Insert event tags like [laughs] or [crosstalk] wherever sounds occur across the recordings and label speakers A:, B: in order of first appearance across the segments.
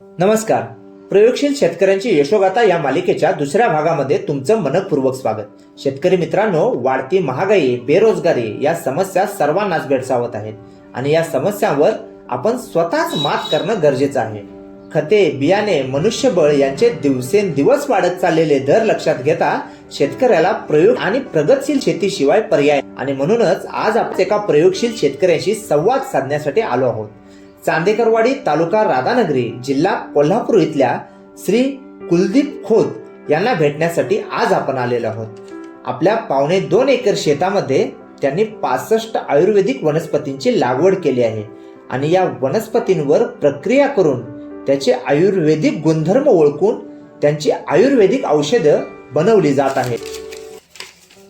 A: नमस्कार. प्रयोगशील शेतकऱ्यांची यशोगाथा या मालिकेच्या दुसऱ्या भागामध्ये तुमचं मनपूर्वक स्वागत. शेतकरी मित्रांनो वाढती महागाई बेरोजगारी या समस्या सर्वांनाच भेडसावत आहेत. आणि या समस्यांवर आपण स्वतःच मात करणं गरजेचं आहे. खते बियाणे मनुष्यबळ यांचे दिवसेंदिवस वाढत चाललेले दर लक्षात घेता शेतकऱ्याला प्रयोग आणि प्रगतशील शेतीशिवाय पर्याय आणि म्हणूनच आज आपण एका प्रयोगशील शेतकऱ्यांशी संवाद साधण्यासाठी आलो आहोत. चांदेकरवाडी तालुका राधानगरी जिल्हा कोल्हापूर इथल्या श्री कुलदीप खोत यांना भेटण्यासाठी आज आपण आलेलो आहोत. आपल्या पावणे दोन एकर शेतामध्ये त्यांनी पासष्ट आयुर्वेदिक वनस्पतींची लागवड केली आहे आणि या वनस्पतींवर प्रक्रिया करून त्याचे आयुर्वेदिक गुणधर्म ओळखून त्यांची आयुर्वेदिक औषधं बनवली जात आहेत.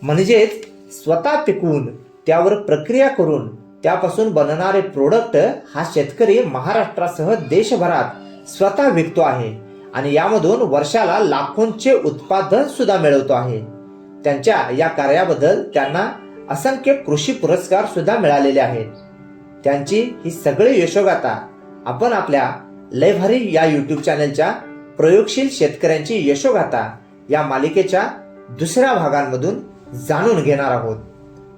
A: म्हणजेच स्वतः पिकवून त्यावर प्रक्रिया करून त्यापासून बनणारे प्रोडक्ट हा शेतकरी महाराष्ट्रासह देशभरात स्वतः विकतो आहे आणि यामधून वर्षाला लाखोंचे उत्पादन सुद्धा मिळवतो आहे. त्यांच्या या कार्याबद्दल त्यांना असंख्य कृषी पुरस्कार सुद्धा मिळालेले आहेत. त्यांची ही सगळी यशोगाथा आपण आपल्या लयभारी या युट्यूब चॅनलच्या प्रयोगशील शेतकऱ्यांची यशोगाथा या मालिकेच्या दुसऱ्या भागांमधून जाणून घेणार आहोत.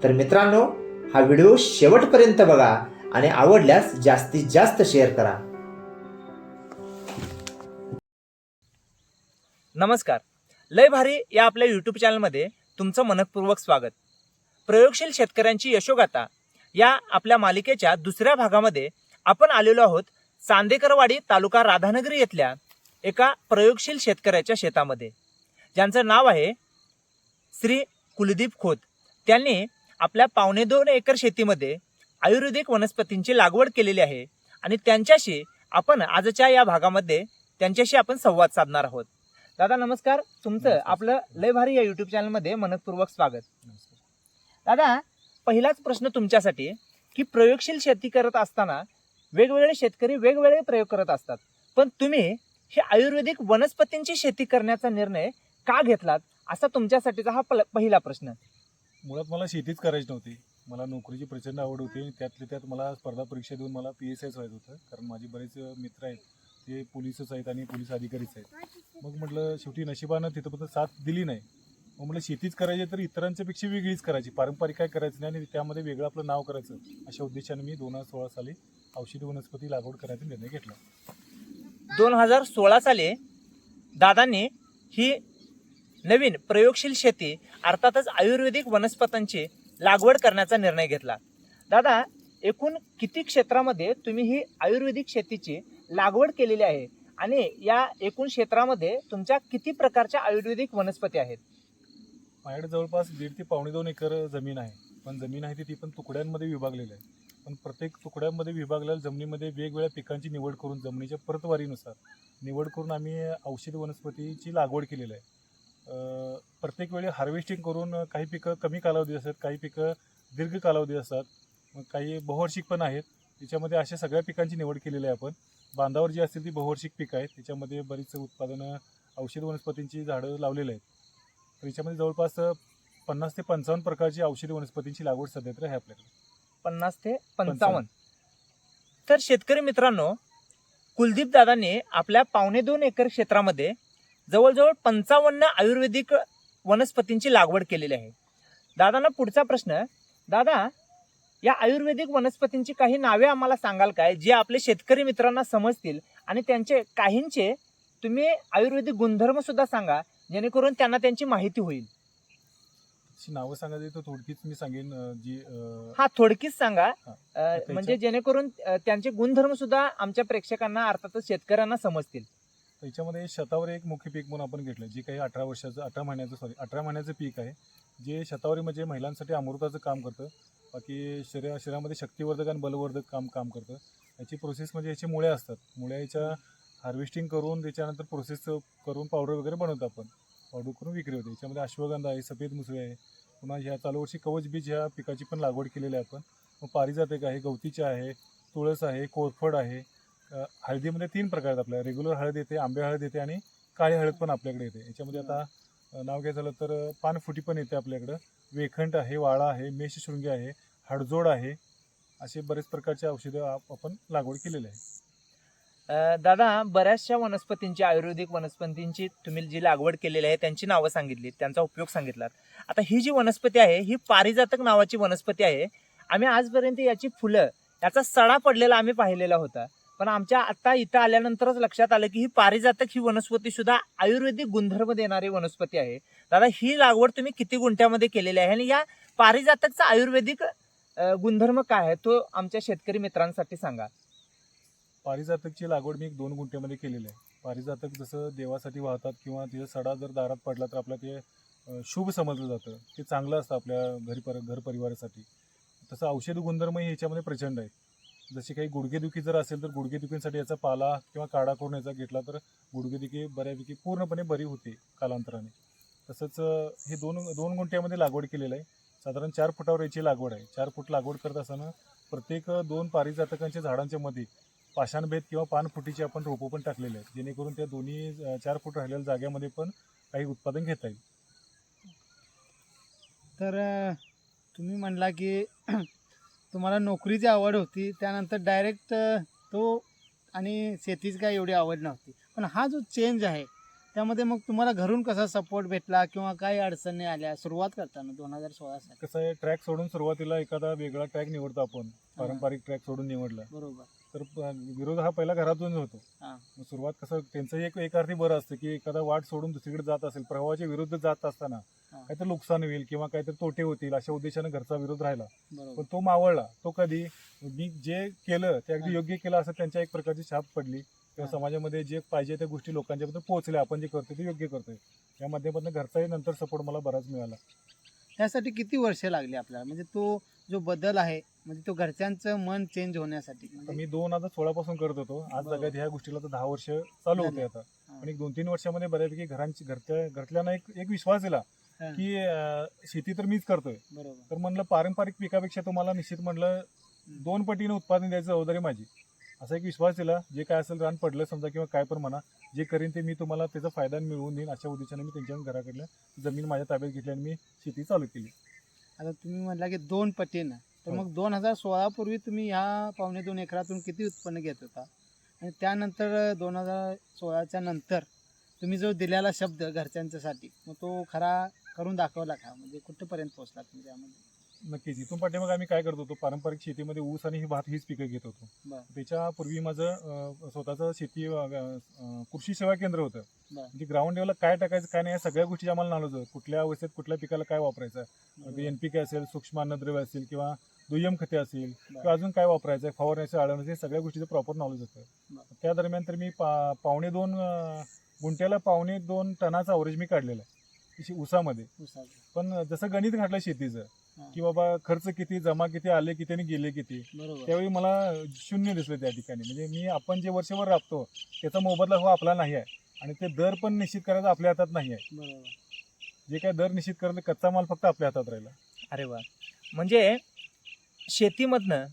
A: तर मित्रांनो हा व्हिडिओ शेवटपर्यंत बघा आणि आवडल्यास जास्तीत जास्त शेअर करा.
B: नमस्कार. लय भारी या आपल्या यूट्यूब चॅनलमध्ये तुमचं मनपूर्वक स्वागत. प्रयोगशील शेतकऱ्यांची यशोगाथा या आपल्या मालिकेच्या दुसऱ्या भागामध्ये आपण आलेलो आहोत चांदेकरवाडी तालुका राधानगरी येथल्या एका प्रयोगशील शेतकऱ्याच्या शेतामध्ये. ज्यांचं नाव आहे श्री कुलदीप खोत. त्यांनी आपल्या पावणे दोन एकर शेतीमध्ये आयुर्वेदिक वनस्पतींची लागवड केलेली आहे आणि त्यांच्याशी आपण आजच्या या भागामध्ये त्यांच्याशी आपण संवाद साधणार आहोत. दादा नमस्कार. तुमचं. आपलं लय भारी या युट्यूब चॅनलमध्ये मनपूर्वक स्वागत. दादा पहिलाच प्रश्न तुमच्यासाठी की प्रयोगशील शेती करत असताना वेगवेगळे शेतकरी वेगवेगळे प्रयोग करत असतात. पण तुम्ही हे आयुर्वेदिक वनस्पतींची शेती करण्याचा निर्णय का घेतलात? असा तुमच्यासाठीचा हा पहिला प्रश्न.
C: मुळात मला शेतीच करायची नव्हती. मला नोकरीची प्रचंड आवड होती आणि त्यातल्या त्यात मला स्पर्धा परीक्षा देऊन मला पी एस आयच व्हायचं होतं. कारण माझे बरेच मित्र आहेत ते पोलीसच आहेत आणि पोलीस अधिकारीच आहेत. मग म्हटलं शेवटी नशिबानं तिथं पण साथ दिली नाही. मग म्हटलं शेतीच करायची तर इतरांच्यापेक्षा वेगळीच करायची. पारंपरिक काय करायचं नाही आणि त्यामध्ये वेगळं आपलं नाव करायचं. अशा उद्देशाने मी दोन हजार सोळा साली औषधी वनस्पती लागवड करायचा निर्णय घेतला.
B: दोन हजार सोळा साली दादांनी ही नवीन प्रयोगशील शेती अर्थातच आयुर्वेदिक वनस्पतींची लागवड करण्याचा निर्णय घेतला. दादा एकूण किती क्षेत्रामध्ये तुम्ही ही आयुर्वेदिक शेतीची लागवड केलेली आहे? आणि या एकूण क्षेत्रामध्ये तुमच्या किती प्रकारच्या आयुर्वेदिक वनस्पती आहेत?
C: माझ्याकडे जवळपास दीड ते पावणे दोन एकर जमीन आहे. पण जमीन आहे ती ती पण तुकड्यांमध्ये विभागलेली आहे. पण प्रत्येक तुकड्यांमध्ये विभागलेल्या जमिनीमध्ये वेगवेगळ्या पिकांची निवड करून जमिनीच्या परतवारीनुसार निवड करून आम्ही औषधी वनस्पतीची लागवड केलेली आहे. प्रत्येक वेळी हार्वेस्टिंग करून काही पिकं कमी कालावधी असतात काही पिकं दीर्घ कालावधी असतात. मग काही बहुवार्षिक पण आहेत. त्याच्यामध्ये अशा सगळ्या पिकांची निवड केलेली आहे आपण. बांधावर जी असतील ती बहुवार्षिक पिकं आहेत. त्याच्यामध्ये बरीच उत्पादनं औषध वनस्पतींची झाडं लावलेली आहेत. तर याच्यामध्ये जवळपास पन्नास ते पंचावन्न प्रकारची औषधी वनस्पतींची लागवड सध्या तर आहे आपल्याकडे.
B: पन्नास ते पंचावन्न. तर शेतकरी मित्रांनो कुलदीप दादांनी आपल्या पावणे दोन एकर क्षेत्रामध्ये जवळजवळ पंचावन्न आयुर्वेदिक वनस्पतींची लागवड केलेली आहे. दादांना पुढचा प्रश्न दादा या आयुर्वेदिक वनस्पतींची काही नावे आम्हाला सांगाल काय? जे आपले शेतकरी मित्रांना समजतील आणि त्यांचे काहींचे तुम्ही आयुर्वेदिक गुणधर्म सुद्धा सांगा जेणेकरून त्यांना त्यांची माहिती होईल.
C: नावं सांगायची तर थोडकीच मी सांगेन जी
B: हा थोडकीच सांगा. म्हणजे जेणेकरून त्यांचे गुणधर्म सुद्धा आमच्या प्रेक्षकांना अर्थातच शेतकऱ्यांना समजतील.
C: त्याच्यामध्ये शतावर एक मुख्य पीक म्हणून आपण घेतलं जे काही अठरा वर्षाचं अठरा महिन्याचं सॉरी अठरा महिन्याचं पीक आहे जे शतावरी म्हणजे महिलांसाठी अमृताचं काम करतं बाकी शरीरा शरीरामध्ये शक्तिवर्धक आणि बलवर्धक काम काम करतं. याची प्रोसेस म्हणजे याचे मुळे असतात. मुळ्याच्या हार्वेस्टिंग करून त्याच्यानंतर प्रोसेस करून पावडर वगैरे बनवतो आपण. पावडर करून विक्री होते. याच्यामध्ये अश्वगंधा आहे सफेद मुसळे आहे. पुन्हा ह्या चालू वर्षी कवच बीज ह्या पिकाची पण लागवड केलेली आहे आपण. मग पारिजातक आहे गवतीचे आहे तुळस आहे कोरफड आहे हळदीमध्ये तीन प्रकार आहेत आपल्या. रेग्युलर हळद येते आंबे हळद येते आणि काळी हळद पण आपल्याकडे येते. याच्यामध्ये आता नाव घ्यायचं झालं तर पानफुटी पण येते आपल्याकडं. वेखंट आहे वाळा आहे मेषशृंगी आहे हडजोड आहे असे बरेच प्रकारचे औषधं आपण लागवड केलेली आहे.
B: दादा बऱ्याचशा वनस्पतींची आयुर्वेदिक वनस्पतींची तुम्ही जी लागवड केलेली आहे त्यांची नावं सांगितली त्यांचा उपयोग सांगितलात. आता ही जी वनस्पती आहे ही पारिजातक नावाची वनस्पती आहे. आम्ही आजपर्यंत याची फुलं याचा सडा पडलेला आम्ही पाहिलेला होता. पण आमच्या आता इथं आल्यानंतरच लक्षात आलं की ही पारिजातक ही वनस्पती सुद्धा आयुर्वेदिक गुणधर्म देणारी वनस्पती आहे. दादा ही लागवड तुम्ही किती गुंठ्यामध्ये केलेली आहे? आणि या पारिजातकचा आयुर्वेदिक गुणधर्म काय आहे? तो आमच्या शेतकरी मित्रांसाठी सांगा.
C: पारिजातकची लागवड मी एक दोन गुंठ्यामध्ये केलेली आहे. पारिजातक जसं देवासाठी वाहतात किंवा तिचा सडा जर दारात पडला तर आपलं ते शुभ समजलं जातं. ते चांगलं असतं आपल्या घरी पर घर परिवारासाठी. तसं औषधी गुणधर्म ह्याच्यामध्ये प्रचंड आहेत. जशी काही गुडघेदुखी जर असेल तर गुडघेदुखीसाठी याचा पाला किंवा काढा करून याचा घेतला तर गुडघेदुखी बऱ्यापैकी पूर्णपणे बरी होते कालांतराने. तसंच हे दोन दोन गुंठ्यामध्ये लागवड केलेलं आहे. साधारण चार फुटावर याची लागवड आहे. चार फूट लागवड करत असताना प्रत्येक दोन पारिजातकांच्या झाडांच्या मध्ये पाषाणभेद किंवा पानफुटीचे आपण रोपं पण टाकलेले आहेत. जेणेकरून त्या दोन्ही चार फूट राहिलेल्या जाग्यामध्ये पण काही उत्पादन घेता येईल.
D: तर तुम्ही म्हणला की तुम्हाला नोकरीची आवड होती त्यानंतर डायरेक्ट तो आणि शेतीची काय एवढी आवड नव्हती. पण हा जो चेंज आहे त्यामध्ये मग तुम्हाला घरून कसा सपोर्ट भेटला किंवा काही अडचणी आल्या? सुरुवात करताना दोन हजार सोळा साली.
C: कसं आहे ट्रॅक सोडून सुरुवातीला एखादा वेगळा ट्रॅक निवडतो आपण. पारंपरिक ट्रॅक सोडून निवडला.
D: बरोबर.
C: तर विरोध हा पहिला घरातून होतो
D: हां.
C: मग सुरुवात कसं त्यांचं एक एक अर्थी बरं असतं की एखादा वाट सोडून दुसरीकडे जात असेल प्रवाहाच्या विरुद्ध जात असताना
D: हां.
C: काहीतरी नुकसान होईल किंवा काहीतरी तोटे होतील अशा उद्देशाने घरचा विरोध राहिला पण तो मावळला तो कधी मी जे केलं ते अगदी
D: हां.
C: योग्य केलं असं त्यांच्या एक प्रकारची छाप पडली किंवा
D: हां.
C: समाजामध्ये जे पाहिजे त्या गोष्टी लोकांच्यापर्यंत पोहोचल्या आपण जे करतो ते योग्य करतोय या माध्यमातून घरचाही नंतर सपोर्ट मला बराच मिळाला
D: त्यासाठी किती वर्ष लागली आपल्याला म्हणजे तो जो बदल आहे म्हणजे तो घरच्यांचं मन चेंज होण्यासाठी. म्हणजे
C: मी दोन हजार सोळा पासून करत होतो. आज
D: बरोबर.
C: जगात ह्या गोष्टीला तर दहा वर्ष चालू होते. आता.
D: हां.
C: पण एक दोन तीन वर्षामध्ये बऱ्यापैकी घरांची घरच्या घरच्यांना एक एक विश्वास दिला
D: हां.
C: की अं, शेती तर मीच करतोय.
D: बरोबर.
C: तर म्हणलं पारंपरिक पिकापेक्षा तुम्हाला निश्चित म्हणलं दोन पटीने उत्पादन द्यायची जबाबदारी माझी. असा एक विश्वास दिला. जे काय असेल रान पडलं समजा किंवा काय पण म्हणा जे करीन ते मी तुम्हाला त्याचा फायदा मिळवून देईन अशा उद्देशाने मी त्यांच्या घराकडलं जमीन माझ्या ताब्यात घेतली आणि मी शेती चालू केली.
D: आता तुम्ही म्हटला की दोन पटीनं. तर मग दोन हजार सोळा पूर्वी तुम्ही ह्या पावणे दोन एकरातून किती उत्पन्न घेत होता? आणि त्यानंतर दोन हजार सोळाच्या नंतर तुम्ही जो दिलेला शब्द घरच्यांच्यासाठी मग तो खरा करून दाखवला का? म्हणजे कुठपर्यंत पोहोचला तुम्ही त्यामध्ये?
C: नक्कीच इथून पाठीमागे आम्ही काय करत होतो पारंपरिक शेतीमध्ये ऊस आणि ही भात हीच पिकं घेत होतो
D: बरं
C: त्याच्यापूर्वी माझं अं, स्वतःचं शेती अं, अं, कृषी सेवा केंद्र होतं
D: बरं
C: म्हणजे ग्राउंड लेवलला काय टाकायचं काय नाही या सगळ्या गोष्टी आम्हाला नॉलेज होतं कुठल्या अवस्थेत कुठल्या पिकाला काय वापरायचं
D: बरोबर.
C: एन पी के असेल सूक्ष्म अन्नद्रव्य असेल किंवा दुय्यम खते असेल. किंवा अजून काय वापरायचं आहे फवारण्याचं आळवण्याचं सगळ्या गोष्टीचं प्रॉपर नॉलेज होतं
D: बरं.
C: त्या दरम्यान तर मी पा पावणे दोन अं, गुंठ्याला पावणे दोन टनाचा अवरेज मी काढलेला आहे ऊसामध्ये
D: ऊसाचं.
C: पण जसं गणित घातलं शेतीचं. की बाबा खर्च किती जमा किती आले किती आणि गेले किती. त्यावेळी मला शून्य दिसलं त्या ठिकाणी. म्हणजे मी आपण जे वर्षभर राबतो त्याचा मोबदला हो आपला नाही आहे. आणि ते दर पण निश्चित करायचा आपल्या हातात नाही आहे. जे काय दर निश्चित करायला कच्चा माल फक्त आपल्या हातात राहिला.
B: अरे वा. म्हणजे शेतीमधनं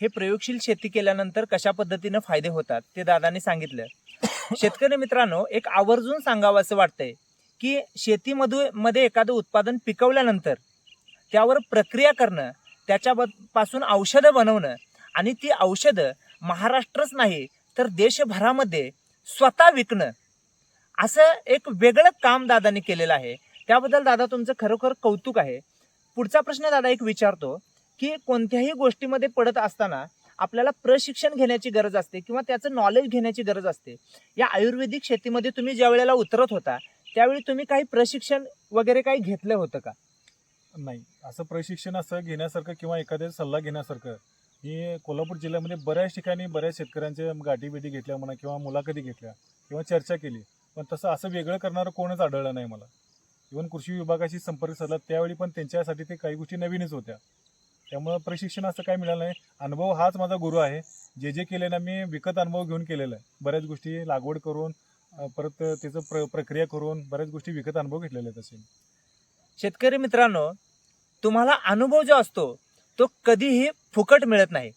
B: हे प्रयोगशील शेती केल्यानंतर कशा पद्धतीनं फायदे होतात ते दादाने सांगितलं. शेतकरी मित्रांनो एक आवर्जून सांगावं असं वाटतंय की शेतीमध्ये मध्ये एखादं उत्पादन पिकवल्यानंतर त्यावर प्रक्रिया करणं त्याच्यापासून औषधं बनवणं आणि ती औषधं महाराष्ट्रच नाही तर देशभरामध्ये स्वतः विकणं असं एक वेगळं काम दादाने केलेलं आहे. त्याबद्दल दादा तुमचं खरोखर कौतुक आहे. पुढचा प्रश्न दादा एक विचारतो की कोणत्याही गोष्टीमध्ये पडत असताना आपल्याला प्रशिक्षण घेण्याची गरज असते किंवा त्याचं नॉलेज घेण्याची गरज असते. या आयुर्वेदिक शेतीमध्ये तुम्ही ज्या वेळेला उतरत होता त्यावेळी तुम्ही काही प्रशिक्षण वगैरे काही घेतलं होतं का?
C: नाही. असं प्रशिक्षण असं घेण्यासारखं किंवा एखाद्या सल्ला घेण्यासारखं मी कोल्हापूर जिल्ह्यामध्ये बऱ्याच ठिकाणी बऱ्याच शेतकऱ्यांच्या गाठीभेटी घेतल्या म्हणा किंवा मुलाखती घेतल्या किंवा चर्चा केली. पण तसं असं वेगळं करणारं कोणच आढळलं नाही मला. इवन कृषी विभागाशी संपर्क साधला त्यावेळी पण त्यांच्यासाठी ते काही गोष्टी नवीनच होत्या. त्यामुळं प्रशिक्षण असं काही मिळालं नाही. अनुभव हाच माझा गुरु आहे. जे जे केले ना मी विकत अनुभव घेऊन केलेला आहे. बऱ्याच गोष्टी लागवड करून परत त्याचं प्र प्रक्रिया करून बऱ्याच गोष्टी विकत अनुभव घेतलेले आहेत असे
B: शेतकरी मित्रांनो तुम्हाला अनुभव जो असतो तो कधीही फुकट मिळत नाही.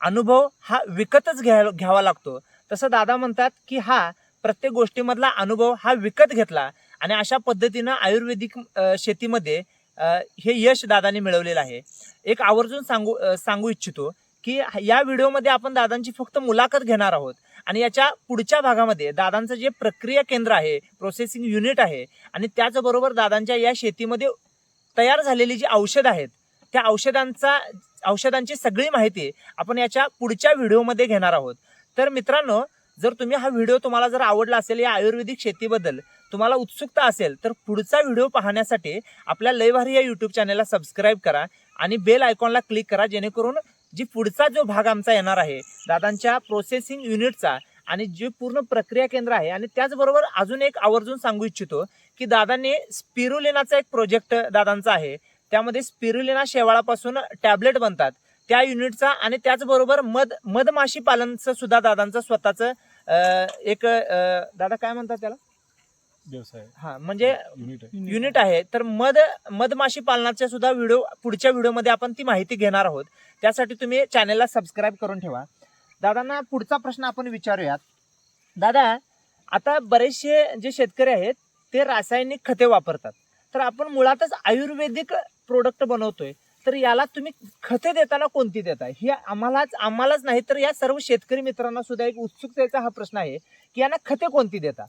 B: अनुभव हा विकतच घ्या घ्यावा लागतो. तसं दादा म्हणतात की हा प्रत्येक गोष्टीमधला अनुभव हा विकत घेतला आणि अशा पद्धतीनं आयुर्वेदिक शेतीमध्ये हे यश दादाने मिळवलेलं आहे. एक आवर्जून सांगू सांगू इच्छितो की या व्हिडिओमध्ये आपण दादांची फक्त मुलाखत घेणार आहोत आणि याच्या पुढच्या भागामध्ये दादांचं जे प्रक्रिया केंद्र आहे प्रोसेसिंग युनिट आहे आणि त्याचबरोबर दादांच्या या शेतीमध्ये तयार झालेली जी औषधं आहेत त्या औषधांचा औषधांची सगळी माहिती आपण याच्या पुढच्या व्हिडिओमध्ये घेणार आहोत. तर मित्रांनो जर तुम्ही हा व्हिडिओ तुम्हाला जर आवडला असेल या आयुर्वेदिक शेतीबद्दल तुम्हाला उत्सुकता असेल तर पुढचा व्हिडिओ पाहण्यासाठी आपल्या लयभारी या यूट्यूब चॅनलला सबस्क्राईब करा आणि बेल आयकॉनला क्लिक करा जेणेकरून जी पुढचा जो भाग आमचा येणार आहे दादांच्या प्रोसेसिंग युनिटचा आणि जे पूर्ण प्रक्रिया केंद्र आहे आणि त्याचबरोबर अजून एक आवर्जून सांगू इच्छितो की दादांनी स्पिरुलिनाचा एक प्रोजेक्ट दादांचा आहे. त्यामध्ये स्पिरुलिना शेवाळापासून टॅबलेट बनतात. त्या युनिटचा आणि त्याचबरोबर मध मधमाशी पालनचं सुद्धा दादांचं स्वतःचं एक दादा काय म्हणतात त्याला?
C: व्यवसाय.
B: हा म्हणजे
C: युनिट आहे.
B: युनिट आहे. तर मध मधमाशी पालनाच्या सुद्धा व्हिडिओ पुढच्या व्हिडिओमध्ये आपण ती माहिती घेणार आहोत. त्यासाठी तुम्ही चॅनलला सबस्क्राईब करून ठेवा. दादांना पुढचा प्रश्न आपण विचारूयात. दादा आता बरेचसे जे शेतकरी आहेत ते रासायनिक खते वापरतात. तर आपण मुळातच आयुर्वेदिक प्रोडक्ट बनवतोय. तर याला तुम्ही खते देताना कोणती देताय? ही आम्हालाच आम्हालाच नाही तर या सर्व शेतकरी मित्रांना सुद्धा एक उत्सुकतेचा हा प्रश्न आहे की यांना खते कोणती देता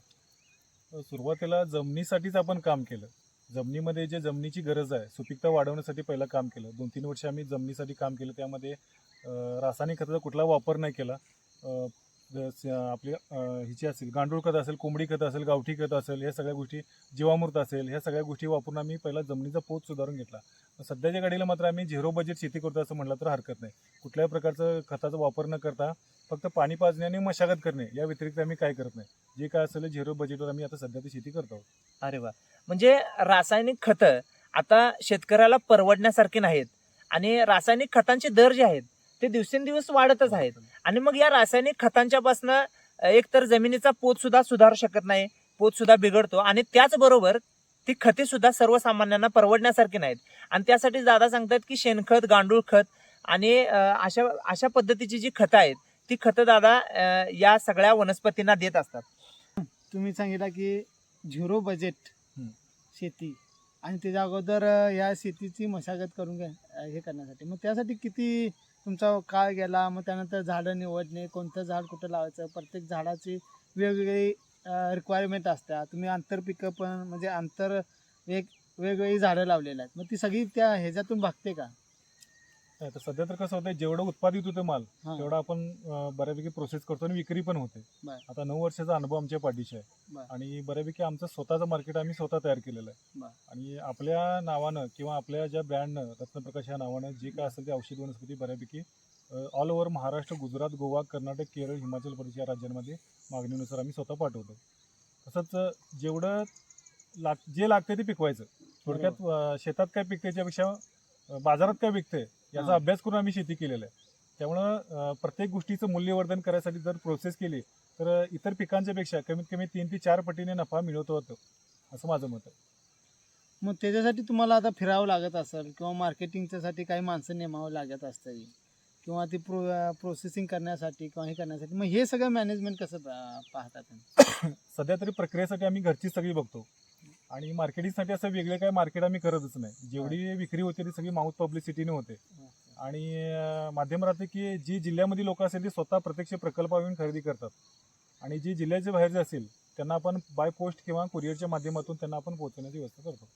C: सुरुवातीला जमिनीसाठीच आपण काम केलं. जमिनीमध्ये जे जमिनीची गरज आहे सुपीकता वाढवण्यासाठी पहिलं काम केलं. दोन तीन वर्ष आम्ही जमिनीसाठी काम केलं. त्यामध्ये रासायनिक खताचा कुठला वापर नाही केला. आपली हिची असेल गांडूळ खत असेल कोंबडी खत असेल गावठी खत असेल ह्या सगळ्या गोष्टी जीवामृत असेल ह्या सगळ्या गोष्टी वापरून आम्ही पहिला जमिनीचा पोत सुधारून घेतला. सध्याच्या घडीला मात्र आम्ही झिरो बजेट शेती करतो असं म्हटलं तर हरकत नाही. कुठल्याही प्रकारचं खताचा वापर न करता फक्त पाणी पाजणे आणि मशागत करणे या व्यतिरिक्त आम्ही काय करत नाही. जे काय असेल झिरो बजेटवर आम्ही आता सध्या ती शेती करतो
B: अरे वा. म्हणजे रासायनिक खतं आता शेतकऱ्याला परवडण्यासारखी नाहीत आणि रासायनिक खतांचे दर जे आहेत ते दिवसेंदिवस वाढतच आहेत. आणि मग या रासायनिक खतांच्या पासनं एक तर जमिनीचा पोत सुद्धा सुधारू शकत नाही पोत सुद्धा बिघडतो आणि त्याचबरोबर ती खते सुद्धा सर्वसामान्यांना परवडण्यासारखी नाहीत. आणि त्यासाठी दादा सांगतात की शेणखत गांडूळ खत आणि अशा अशा पद्धतीची जी खतं आहेत ती खतं दादा या सगळ्या वनस्पतींना देत असतात.
D: तुम्ही सांगितलं की झिरो बजेट. शेती आणि त्याच्या अगोदर या शेतीची मशागत करून घ्या हे करण्यासाठी. मग त्यासाठी किती तुमचा काळ गेला मग त्यानंतर झाडं निवडणे कोणतं झाड कुठं लावायचं? प्रत्येक झाडाची वेगवेगळी रिक्वायरमेंट असतात. तुम्ही आंतरपिकं पण म्हणजे आंतर वेग वेगवेगळी झाडं लावलेली आहेत. मग ती सगळी त्या ह्याच्यातून भागते का?
C: नाही, तर सध्या तर कसं होतं जेवढं उत्पादित होतं माल
D: हां.
C: तेवढं आपण अं, बऱ्यापैकी प्रोसेस करतो आणि विक्री पण होते
D: बरं.
C: आता नऊ वर्षाचा अनुभव आमच्या पाठीशी आहे. आणि बऱ्यापैकी आमचं स्वतःचं मार्केट आम्ही स्वतः तयार केलेलं आहे. आणि आपल्या नावानं किंवा आपल्या ज्या ब्रँडनं रत्नप्रकाश या नावानं जे काय असेल ते औषध वनस्पती बऱ्यापैकी ऑल ओव्हर महाराष्ट्र गुजरात गोवा कर्नाटक केरळ हिमाचल प्रदेश या राज्यांमध्ये मागणीनुसार आम्ही स्वतः पाठवतो तसंच अं, जेवढं लाग जे लागते ते पिकवायचं थोडक्यात अं, शेतात काय पिकते याच्यापेक्षा अं, बाजारात काय विकते याचा. अभ्यास करून आम्ही शेती केलेला आहे. त्यामुळं प्रत्येक गोष्टीचं मूल्यवर्धन करायसाठी जर प्रोसेस केली तर इतर पिकांच्या पेक्षा कमीत कमी तीन ते चार पटीने नफा मिळवतो होतो असं माझं मत आहे.
D: मग त्याच्यासाठी तुम्हाला आता फिरावं लागत असेल किंवा मार्केटिंगच्यासाठी काही माणसं नेमावं लागत असतील किंवा ती प्रो प्रोसेसिंग करण्यासाठी किंवा हे करण्यासाठी मग हे सगळं मॅनेजमेंट कसं पा- पाहता तुम्ही? [coughs]
C: सध्या तरी प्रक्रियेसाठी आम्ही घरची सगळी बघतो. आणि मार्केटिंगसाठी असं वेगळे काय मार्केट आम्ही करतच नाही. जेवढी विक्री होते ती सगळी माउथ पब्लिसिटीने होते. आणि माध्यम राहते की जी जिल्ह्यामध्ये लोक असेल ते स्वतः प्रत्यक्ष प्रकल्पावरून खरेदी करतात. आणि जी जिल्ह्याच्या बाहेर जे असेल त्यांना आपण बाय पोस्ट किंवा कुरिअरच्या माध्यमातून त्यांना आपण पोहोचवण्याची व्यवस्था करतो.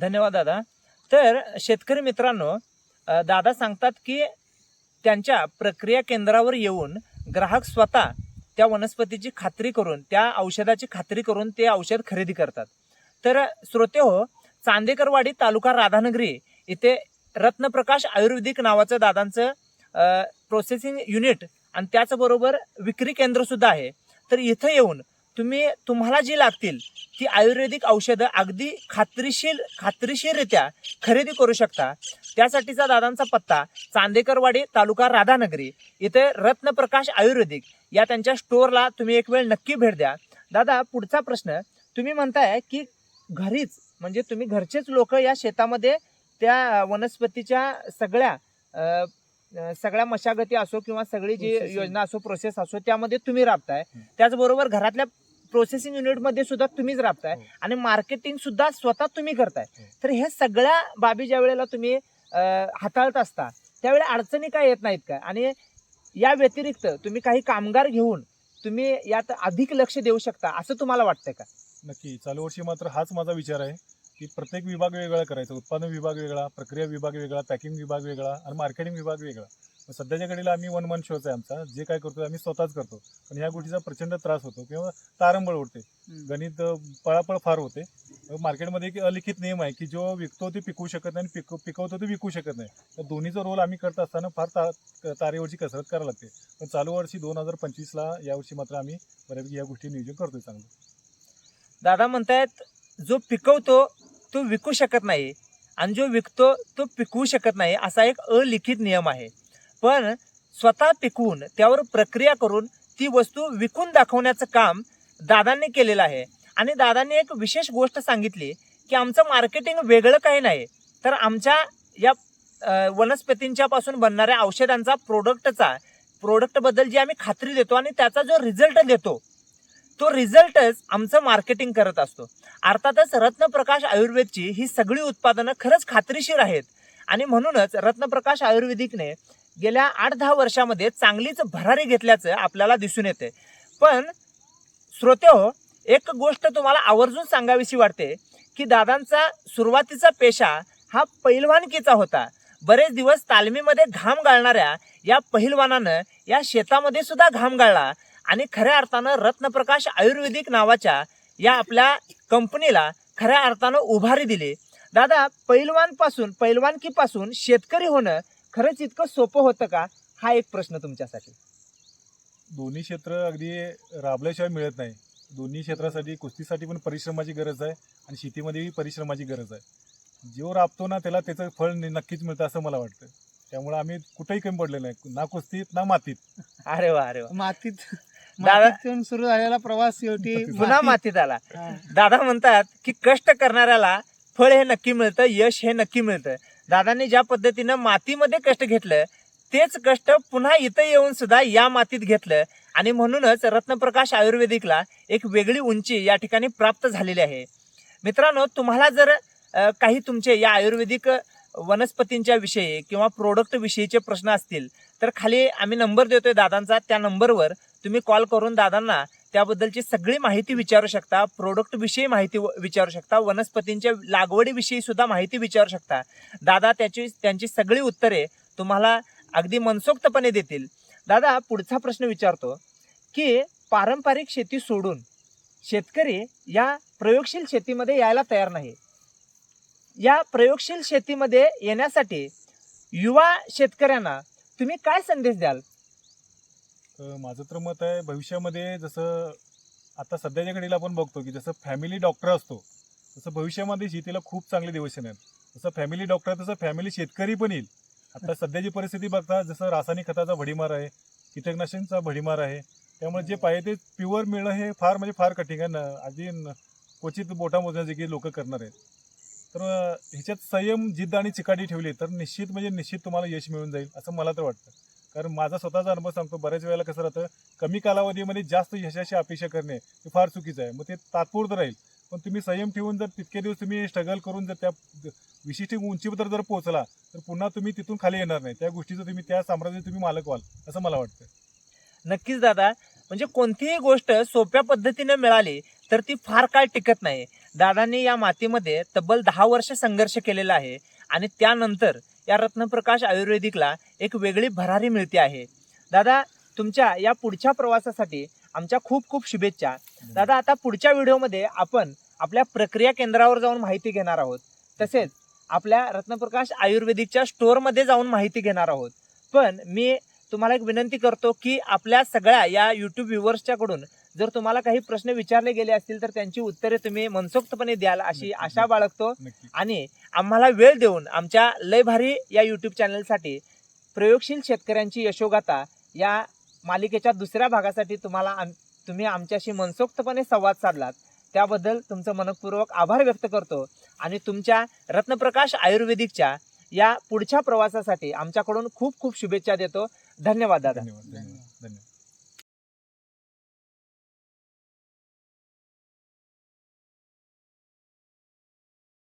B: धन्यवाद दादा. तर शेतकरी मित्रांनो दादा सांगतात की त्यांच्या प्रक्रिया केंद्रावर येऊन ग्राहक स्वतः त्या वनस्पतीची खात्री करून त्या औषधाची खात्री करून ते औषध खरेदी करतात. तर श्रोते हो चांदेकरवाडी तालुका राधानगरी इथे रत्नप्रकाश आयुर्वेदिक नावाचं दादांचं प्रोसेसिंग युनिट आणि त्याचबरोबर विक्री केंद्रसुद्धा आहे. तर इथं येऊन तुम्ही तुम्हाला जी लागतील ती आयुर्वेदिक औषधं अगदी खात्रीशीर खात्रीशीररित्या खरेदी करू शकता त्यासाठीचा दादांचा पत्ता चांदेकरवाडी तालुका राधानगरी इथे रत्नप्रकाश आयुर्वेदिक या त्यांच्या स्टोअरला तुम्ही एक वेळ नक्की भेट द्या दादा पुढचा प्रश्न तुम्ही म्हणताय की घरीच म्हणजे तुम्ही घरचेच लोक या शेतामध्ये त्या वनस्पतीच्या सगळ्या सगळ्या मशागती असो किंवा सगळी जी. योजना असो प्रोसेस असो त्यामध्ये तुम्ही राबताय. त्याचबरोबर घरातल्या प्रोसेसिंग युनिटमध्ये सुद्धा तुम्हीच राबताय.
C: हो.
B: आणि मार्केटिंग सुद्धा स्वतः तुम्ही करताय.
C: हो.
B: तर ह्या सगळ्या बाबी ज्या वेळेला तुम्ही हाताळत असता त्यावेळी अडचणी काय येत नाहीत का? आणि या व्यतिरिक्त तुम्ही काही कामगार घेऊन तुम्ही यात अधिक लक्ष देऊ शकता असं तुम्हाला वाटतंय का?
C: नक्की. चालू वर्षी मात्र हाच माझा विचार आहे. की प्रत्येक विभाग वेगळा करायचा. उत्पादन विभाग वेगळा प्रक्रिया विभाग वेगळा पॅकिंग विभाग वेगळा आणि मार्केटिंग विभाग वेगळा. सध्याच्या घडीला आम्ही वन मन शोच आहे आमचा. जे काय करतो आम्ही स्वतःच करतो. पण ह्या गोष्टीचा प्रचंड त्रास होतो किंवा तारंबळ उडते. गणित पळापळ फार होते. मार्केटमध्ये एक अलिखित नियम आहे की जो विकतो ते पिकवू शकत नाही आणि पिक पिकवतो ते विकू शकत नाही. तर दोन्हीचा रोल आम्ही करत असताना फार ता तारेवरची कसरत करावी लागते. पण चालू वर्षी दोन हजार पंचवीसला यावर्षी मात्र आम्ही बऱ्यापैकी या गोष्टी नियोजन करतोय चांगलं.
B: दादा म्हणतायत जो पिकवतो तो विकू शकत नाही. आणि जो विकतो तो पिकवू शकत नाही असा एक अलिखित नियम आहे. पण स्वतः पिकवून त्यावर प्रक्रिया करून ती वस्तू विकून दाखवण्याचं काम दादांनी केलेलं आहे. आणि दादांनी एक विशेष गोष्ट सांगितली की आमचं मार्केटिंग वेगळं काही नाही तर आमच्या या वनस्पतींच्यापासून वनस्पतींच्या पासून बनणाऱ्या औषधांचा प्रोडक्टचा प्रोडक्टबद्दल जी आम्ही खात्री देतो आणि त्याचा जो रिझल्ट देतो तो रिझल्टच आमचं मार्केटिंग करत असतो. अर्थातच रत्नप्रकाश आयुर्वेदची ही सगळी उत्पादनं खरंच खात्रीशीर आहेत. आणि म्हणूनच रत्नप्रकाश आयुर्वेदिकने गेल्या आठ दहा वर्षामध्ये चांगलीच भरारी घेतल्याचं आपल्याला दिसून येते. पण श्रोते हो एक गोष्ट तुम्हाला आवर्जून सांगावीशी वाटते की दादांचा सुरुवातीचा पेशा हा पैलवानकीचा होता. बरेच दिवस तालमीमध्ये घाम गाळणाऱ्या या पहिलवानानं या शेतामध्ये सुद्धा घाम गाळला. आणि खऱ्या अर्थानं रत्नप्रकाश आयुर्वेदिक नावाच्या या आपल्या कंपनीला खऱ्या अर्थानं उभारी दिली. दादा पैलवानपासून पैलवानकीपासून शेतकरी होणं खरंच इतकं सोपं होतं का? हा एक प्रश्न तुमच्यासाठी.
C: दोन्ही क्षेत्र अगदी राबल्याशिवाय मिळत नाही. दोन्ही क्षेत्रासाठी कुस्तीसाठी पण परिश्रमाची गरज आहे आणि शेतीमध्येही परिश्रमाची गरज आहे. जो राबतो ना त्याला त्याचं फळ नक्कीच मिळतं असं मला वाटतं. त्यामुळे आम्ही कुठेही कमी पडलेलं नाही. ना कुस्तीत ना मातीत.
B: अरे वा अरे वा.
D: मातीत.
B: दादा-
D: मातीतून सुरू झालेला प्रवास शेवटी [laughs]
B: पुन्हा मातीत आला. दादा म्हणतात की कष्ट करणाऱ्याला फळ हे नक्की मिळतं यश हे नक्की मिळतं. दादांनी ज्या पद्धतीनं मातीमध्ये कष्ट घेतलं तेच कष्ट पुन्हा इथं येऊन सुद्धा या मातीत घेतलं. आणि म्हणूनच रत्नप्रकाश आयुर्वेदिकला एक वेगळी उंची या ठिकाणी प्राप्त झालेली आहे. मित्रांनो तुम्हाला जर काही तुमचे या आयुर्वेदिक वनस्पतींच्या विषयी किंवा प्रोडक्ट विषयीचे प्रश्न असतील तर खाली आम्ही नंबर देतोय दादांचा. त्या नंबरवर तुम्ही कॉल करून दादांना त्याबद्दलची सगळी माहिती विचारू शकता. प्रोडक्टविषयी माहिती विचारू शकता. वनस्पतींच्या लागवडीविषयी सुद्धा माहिती विचारू शकता. दादा त्याची त्यांची सगळी उत्तरे तुम्हाला अगदी मनसोक्तपणे देतील. दादा पुढचा प्रश्न विचारतो की पारंपरिक शेती सोडून शेतकरी या प्रयोगशील शेतीमध्ये यायला तयार नाही. या प्रयोगशील शेतीमध्ये येण्यासाठी युवा शेतकऱ्यांना तुम्ही काय संदेश द्याल?
C: तर माझं तर मत आहे भविष्यामध्ये जसं आता सध्याच्या घडीला आपण बघतो की जसं फॅमिली डॉक्टर असतो तसं भविष्यामध्ये शेतीला खूप चांगले दिवस येणार. जसं फॅमिली डॉक्टर तसं फॅमिली शेतकरी पण येईल. आता सध्याची परिस्थिती बघता जसं रासायनिक खताचा भडीमार आहे कीटकनाशकांचा भडीमार आहे त्यामुळे जे पाहिजे ते प्युअर मिळणं हे फार म्हणजे फार कठीण आहे. न आधी न- क्वचित बोटा मोजण्याचे लोक करणार आहेत. तर ह्याच्यात संयम जिद्द आणि चिकाटी ठेवली तर निश्चित म्हणजे निश्चित तुम्हाला यश मिळून जाईल असं मला तर वाटतं. कारण माझा स्वतःचा अनुभव सांगतो बऱ्याच वेळेला कसं राहतं कमी कालावधीमध्ये जास्त यशाची अपेक्षा करणे हे फार चुकीचं आहे. मग ते तात्पुरतं राहील. पण तुम्ही संयम ठेवून जर तितके दिवस तुम्ही स्ट्रगल करून जर त्या विशिष्ट उंचीवर जर पोहोचला तर पुन्हा तुम्ही तिथून खाली येणार नाही. त्या गोष्टीचं तुम्ही त्या साम्राज्यात तुम्ही मालक व्हाल असं मला वाटतं.
B: नक्कीच दादा. म्हणजे कोणतीही गोष्ट सोप्या पद्धतीने मिळाली तर ती फार काळ टिकत नाही. दादांनी या मातीमध्ये तब्बल दहा वर्ष संघर्ष केलेला आहे आणि त्यानंतर या रत्नप्रकाश आयुर्वेदिकला एक वेगळी भरारी मिळते आहे. दादा तुमच्या या पुढच्या प्रवासासाठी आमच्या खूप खूप शुभेच्छा. दादा आता पुढच्या व्हिडिओमध्ये आपण आपल्या प्रक्रिया केंद्रावर जाऊन माहिती घेणार आहोत. तसेच आपल्या रत्नप्रकाश आयुर्वेदिकच्या स्टोअरमध्ये जाऊन माहिती घेणार आहोत. पण मी तुम्हाला एक विनंती करतो की आपल्या सगळ्या या युट्यूब व्ह्युअर्सच्याकडून जर तुम्हाला काही प्रश्न विचारले गेले असतील तर त्यांची उत्तरे तुम्ही मनसोक्तपणे द्याल अशी आशा बाळगतो. आणि आम्हाला वेळ देऊन आमच्या लय भारी या यूट्यूब चॅनलसाठी प्रयोगशील शेतकऱ्यांची यशोगाथा या मालिकेच्या दुसऱ्या भागासाठी तुम्हाला आम तुम्ही आमच्याशी मनसोक्तपणे संवाद साधलात. त्याबद्दल तुमचं मनपूर्वक आभार व्यक्त करतो. आणि तुमच्या रत्नप्रकाश आयुर्वेदिकच्या या पुढच्या प्रवासासाठी आमच्याकडून खूप खूप शुभेच्छा देतो. धन्यवाद दादा.
C: धन्यवाद धन्यवाद.